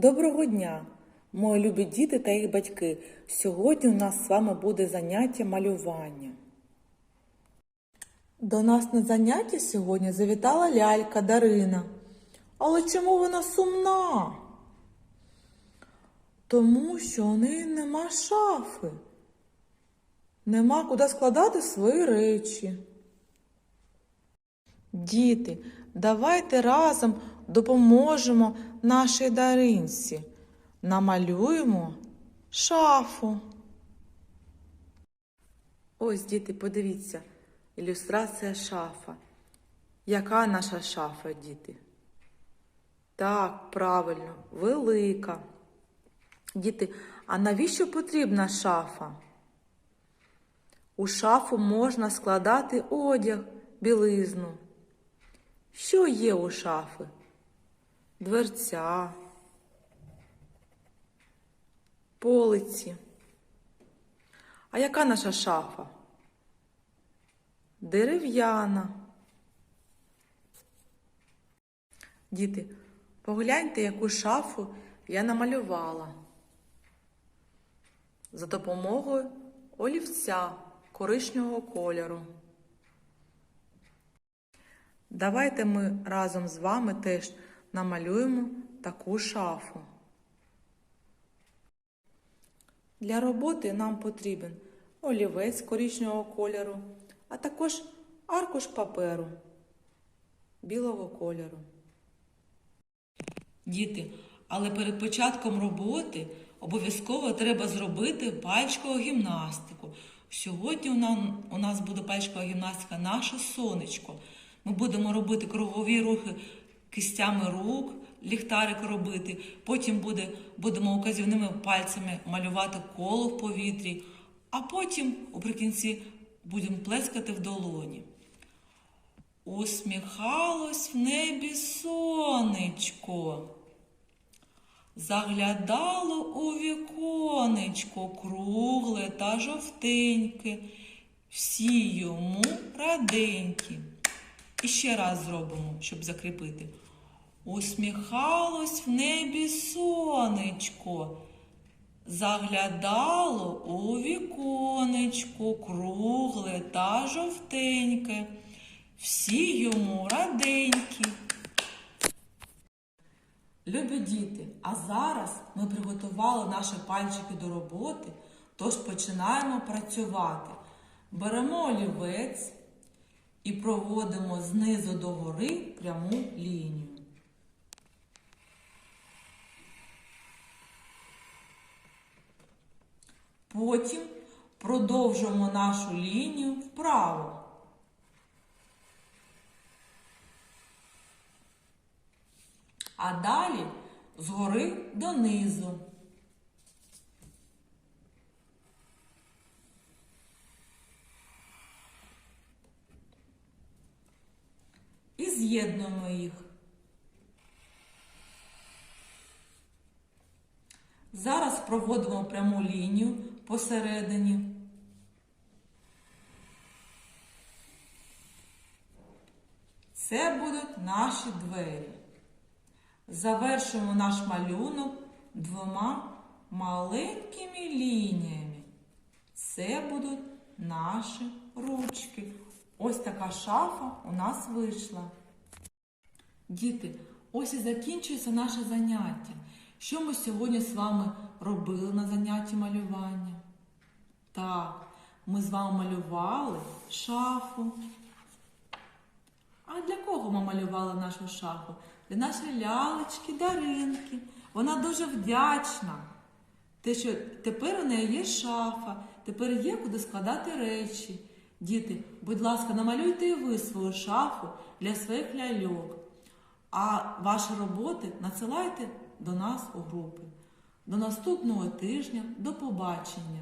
Доброго дня, мої любі діти та їх батьки. Сьогодні у нас з вами буде заняття малювання. До нас на заняття сьогодні завітала лялька Дарина. Але чому вона сумна? Тому що у неї нема шафи. Нема куди складати свої речі. Діти, давайте разом допоможемо нашій даринці. Намалюємо шафу. Ось, діти, подивіться, ілюстрація шафа. Яка наша шафа, діти? Так, правильно, велика. Діти, а навіщо потрібна шафа? У шафу можна складати одяг, білизну. Що є у шафи? Дверця, полиці. А яка наша шафа? Дерев'яна. Діти, погляньте, яку шафу я намалювала. За допомогою олівця коричневого кольору. Давайте ми разом з вами теж намалюємо таку шафу. Для роботи нам потрібен олівець коричневого кольору, а також аркуш паперу білого кольору. Діти, але перед початком роботи обов'язково треба зробити пальчикову гімнастику. Сьогодні у нас буде пальчикова гімнастика наше сонечко. Ми будемо робити кругові рухи кистями рук, ліхтарик робити. Потім буде, будемо указівними пальцями малювати коло в повітрі, а потім уприкінці будемо плескати в долоні. Усміхалось в небі сонечко. Заглядало у віконечко кругле та жовтеньке, всі йому раденькі. І ще раз зробимо, щоб закріпити. Усміхалось в небі сонечко, заглядало у віконечко кругле та жовтеньке, всі йому раденькі. Любі діти, а зараз ми приготували наші пальчики до роботи, тож починаємо працювати. Беремо олівець і проводимо знизу до гори пряму лінію. Потім продовжуємо нашу лінію вправо. А далі згори донизу. І з'єднуємо їх. Зараз проводимо пряму лінію посередині. Це будуть наші двері. Завершуємо наш малюнок двома маленькими лініями. Це будуть наші ручки. Ось така шафа у нас вийшла. Діти, ось і закінчується наше заняття. Що ми сьогодні з вами робили на занятті малювання? Так, ми з вами малювали шафу. А для кого ми малювали нашу шафу? Для нашої лялечки, Даринки. Вона дуже вдячна. Те, що тепер у неї є шафа, тепер є куди складати речі. Діти, будь ласка, намалюйте і ви свою шафу для своїх ляльок. А ваші роботи надсилайте до нас у групи. До наступного тижня. До побачення!